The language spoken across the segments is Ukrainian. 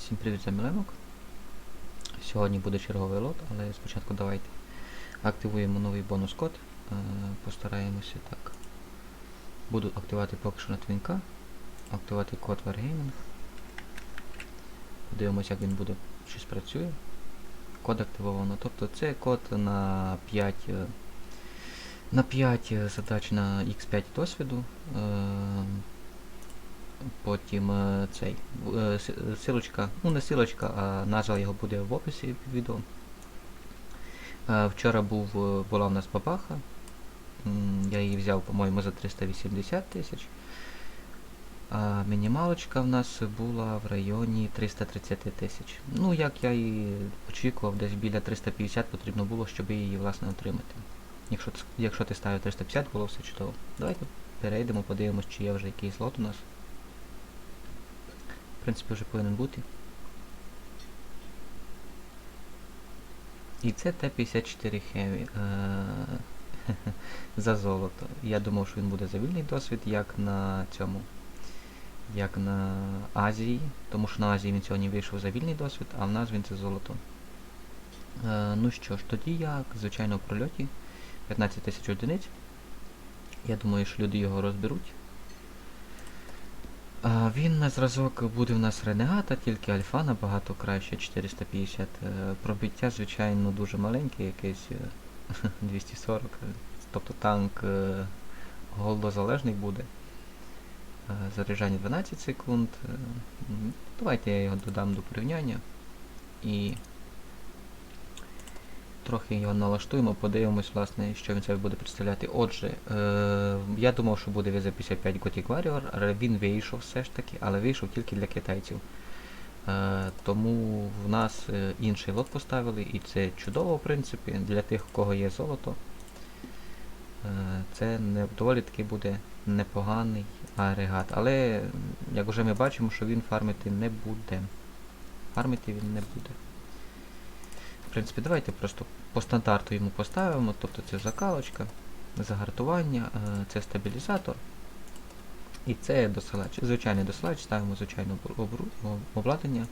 Всім привіт за Міленок. Сьогодні буде черговий лот, але спочатку давайте активуємо новий бонус код. Е, Постараємося так. Буду активувати поки що на твінка. Активувати код Wargaming. Дивимося, як він буде, чи спрацює. Код активовано. Тобто це код на 5 е, на 5 задач на X5 досвіду. Потім е, цей е, силочка, ну не силочка, а назва його буде в описі під відео. Е, Вчора був, була в нас бабаха. Я її взяв, по-моєму, за 380 тисяч. А мінімалочка в нас була в районі 330 тисяч. Ну, як я і очікував, десь біля 350 потрібно було, щоб її власне отримати. Якщо, якщо ти ставив 350, було все чудово. Давайте перейдемо, подивимось, чи є вже якийсь лот у нас. В принципі, вже повинен бути. І це Т-54 Heavy е, за золото. Я думав, що він буде за вільний досвід, як на цьому. Як на Азії, тому що на Азії він сьогодні вийшов за вільний досвід, а в нас він це золото. Е, ну що ж, тоді як, звичайно, в прольоті 15 тисяч одиниць. Я думаю, що люди його розберуть. Він на зразок буде в нас Ренегата, тільки альфа набагато краще, 450. Е, Пробиття, звичайно, дуже маленьке, якесь е, 240. е, Тобто танк е, голодозалежний буде. Заряджання 12 секунд. Давайте я його додам до порівняння. І трохи його налаштуємо, подивимось, власне, що він себе буде представляти. Отже, е, я думав, що буде VZ55 Gothic Warrior, він вийшов все ж таки, але вийшов тільки для китайців. Е, тому в нас е, інший лот поставили, і це чудово, в принципі, для тих, у кого є золото. Е, це не, доволі таки буде непоганий агрегат. Але, як вже ми бачимо, що він фармити не буде. Фармити він не буде. В принципі, давайте просто по стандарту йому поставимо, тобто це закалочка, загартування, е, це стабілізатор. І це досилач. Звичайний досилач, ставимо звичайне обладнання,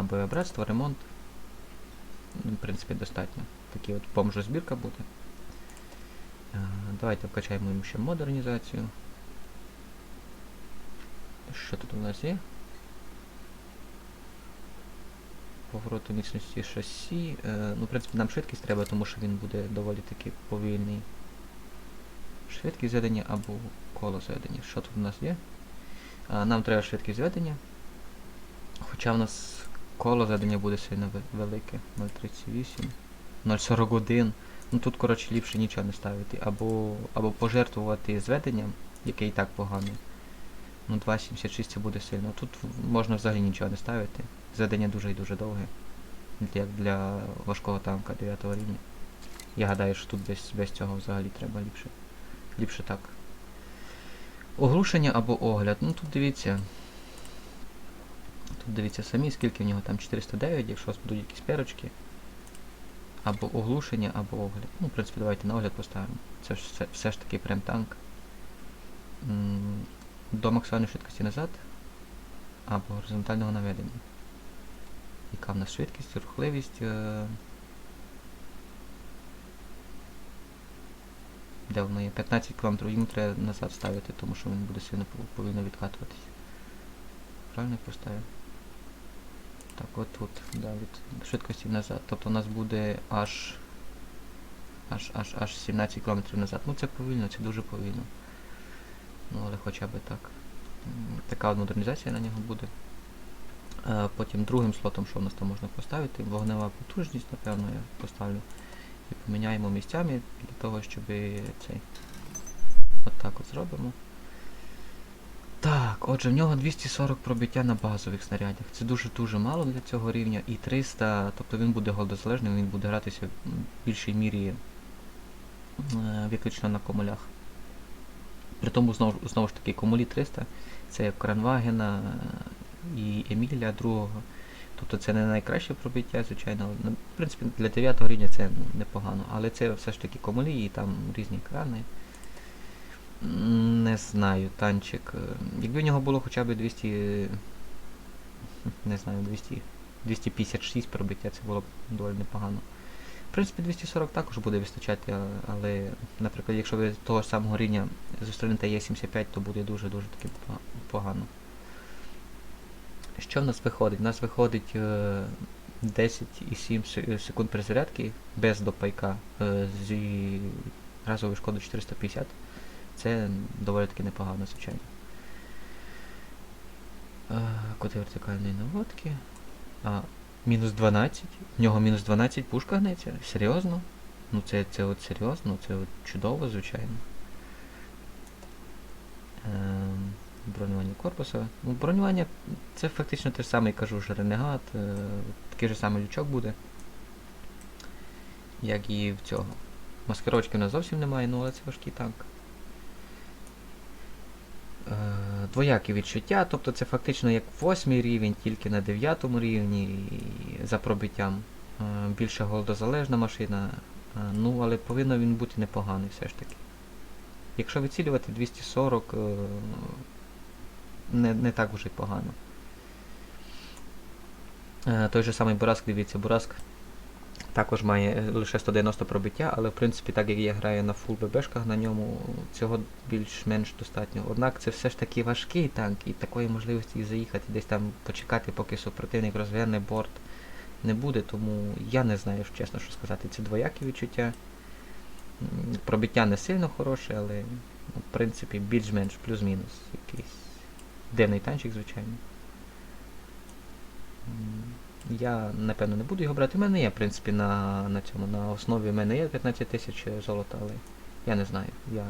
боєбратство, ремонт. Ну, В принципі, достатньо. Такий от бомжозбірка буде. Е, Давайте вкачаємо йому ще модернізацію. Що тут у нас є? Повороту міцності шасі. Е, ну, в принципі, нам швидкість треба, тому що він буде доволі таки повільний. Швидкість зведення або коло зведення. Що тут у нас є? А, нам треба швидкість зведення. Хоча в нас коло зведення буде сильно велике. 0,38. 0,41. Ну тут, коротше, ліпше нічого не ставити. Або, або пожертвувати зведенням, яке і так погане. Ну 2,76 це буде сильно. Тут можна взагалі нічого не ставити. Зведення дуже і дуже довге. Як для важкого танка 9 рівня. Я гадаю, що тут без, без цього взагалі треба ліпше. Ліпше так. Оглушення або огляд. Ну тут дивіться. Тут дивіться самі, скільки в нього там 409, якщо у вас будуть якісь перочки. Або оглушення, або огляд. Ну, в принципі, давайте на огляд поставимо. Це ж все, все ж таки прям танк. До максимальної швидкості назад. Або горизонтального наведення. Яка в нас швидкість, рухливість. е, Де воно є? 15 км йому треба назад ставити, тому що він буде сильно пов- повільно відкатуватись. Правильно я поставив? Так, от тут, да, від швидкості назад. Тобто у нас буде аж аж аж аж 17 км назад. Ну це повільно, це дуже повільно. Ну але хоча б так. Така от модернізація на нього буде. Е, Потім другим слотом, що в нас там можна поставити, вогнева потужність, напевно, я поставлю. І поміняємо місцями для того, щоб цей. От так от зробимо. Так, отже, в нього 240 пробиття на базових снарядах. Це дуже-дуже мало для цього рівня. І 300, тобто він буде голодозалежним, він буде гратися в більшій мірі е, виключно на комулях. При тому знову, знову ж таки комулі 300 це як Кранвагена і Еміля другого. Тобто це не найкраще пробиття, звичайно. ну, В принципі, для 9 рівня це непогано. Але це все ж таки комулі і там різні крани. Не знаю, танчик. е, Якби в нього було хоча б 200 не знаю, 200, 256 пробиття, це було б доволі непогано. В принципі, 240 також буде вистачати, але, наприклад, якщо ви того ж самого рівня зустрінете Є75, то буде дуже-дуже таки погано. Що в нас виходить? У нас виходить е, 10,7 секунд перезарядки без допайка е, зі разовою шкодою 450. Це доволі таки непогано, звичайно. Е, Коти вертикальної наводки. А, мінус 12. В нього мінус 12 пушка гнеться. Серйозно? Ну це, це от серйозно, це от чудово, звичайно. Бронювання корпуса. Ну, бронювання це фактично те ж саме, кажу вже ренегат. Е, такий же самий лючок буде. Як і в цього. Маскировочки в нас зовсім немає, ну але це важкий танк. Е, двоякі відчуття, тобто це фактично як восьмий рівень, тільки на дев'ятому рівні за пробиттям. Е, більше голодозалежна машина. Ну, але повинен він бути непоганий все ж таки. Якщо вицілювати 240, е, не, не так уже й погано. Е, той же самий Бураск, дивіться, Бураск також має е, лише 190 пробиття, але в принципі, так як я граю на фул ББшках, на ньому цього більш-менш достатньо. Однак це все ж таки важкий танк, і такої можливості заїхати десь там почекати, поки супротивник розверне борт не буде, тому я не знаю, чесно що сказати. Це двоякі відчуття. Пробиття не сильно хороше, але ну, в принципі більш-менш плюс-мінус якийсь дивний танчик, звичайно. Я, напевно, не буду його брати. У мене є, в принципі, на, на цьому, на основі в мене є 15 тисяч золота, але я не знаю. Я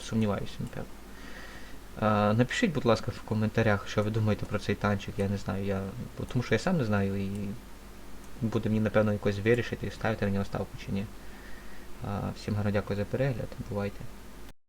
сумніваюся, напевно. А, напишіть, будь ласка, в коментарях, що ви думаєте про цей танчик, я не знаю. Я, тому що я сам не знаю і буде мені, напевно, якось вирішити, ставити на нього ставку чи ні. А, всім гарно дякую за перегляд. Бувайте.